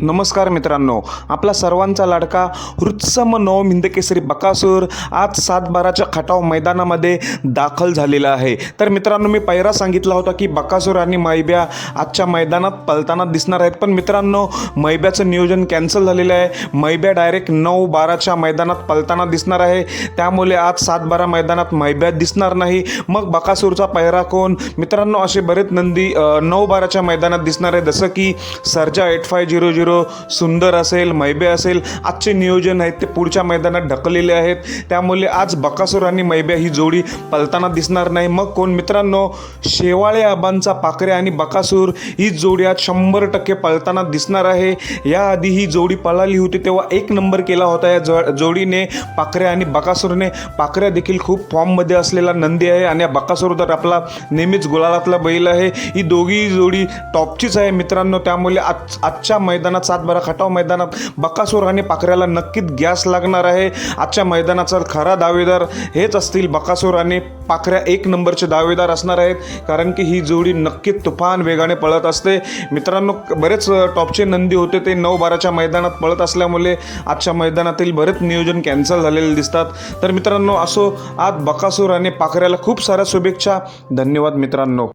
नमस्कार मित्रांनो आपला सर्वांचा लाडका हृत्सम नवम हिंदकेसरी बकासूर आज सातबाराच्या खटाव मैदानामध्ये दाखल झालेला आहे. तर मित्रांनो मी पहिरा सांगितला होता की बकासूर आणि मैब्या आजच्या मैदानात पलताना दिसणार आहेत. पण मित्रांनो मैब्याचं नियोजन कॅन्सल झालेलं आहे. मैब्या डायरेक्ट नऊ बाराच्या मैदानात पलताना दिसणार आहे. त्यामुळे आज सातबारा मैदानात मैब्या दिसणार नाही. मग बकासूरचा पहिरा कोण? मित्रांनो असे बरेच नंदी नऊ बाराच्या मैदानात दिसणार आहे. जसं की सर्जा एट फाय झिरो झिरो सुंदर असेल मैबे असेल आजचे नियोजन आहेत ते पुढच्या मैदानात ढकललेले आहेत. त्यामुळे आज बकासूर आणि मैब्या ही जोडी पलताना दिसणार नाही. मग कोण? मित्रांनो शेवाळे आबांचा पाकरे आणि बकासूर ही जोडी आज शंभर टक्के पळताना दिसणार आहे. याआधी ही जोडी पळाली होती तेव्हा एक नंबर केला होता या जो जोडीने. पाकरे आणि बकासूरने पाकऱ्या देखील खूप फॉर्ममध्ये असलेला नंदी आहे आणि या बकासूर तर आपला नेहमीच गुलालातला बैल आहे. ही दोघी जोडी टॉपचीच आहे मित्रांनो. त्यामुळे आज आजच्या मैदानात सातबारा खटाव मैदानात बकासूर आणि पाखऱ्याला नक्कीच गॅस लागणार आहे. आजच्या मैदानाचा खरा दावेदार हेच असतील बकासूर आणि पाखऱ्या एक नंबरचे दावेदार असणार आहेत. कारण की ही जोडी नक्कीच तुफान वेगाने पळत असते. मित्रांनो बरेच टॉपचे नंदी होते. ते नऊ बाराच्या मैदानात पळत असल्यामुळे आजच्या मैदानातील बरेच नियोजन कॅन्सल झालेले दिसतात. तर मित्रांनो असो आज बकासूर आणि पाखऱ्याला खूप साऱ्या शुभेच्छा. धन्यवाद मित्रांनो.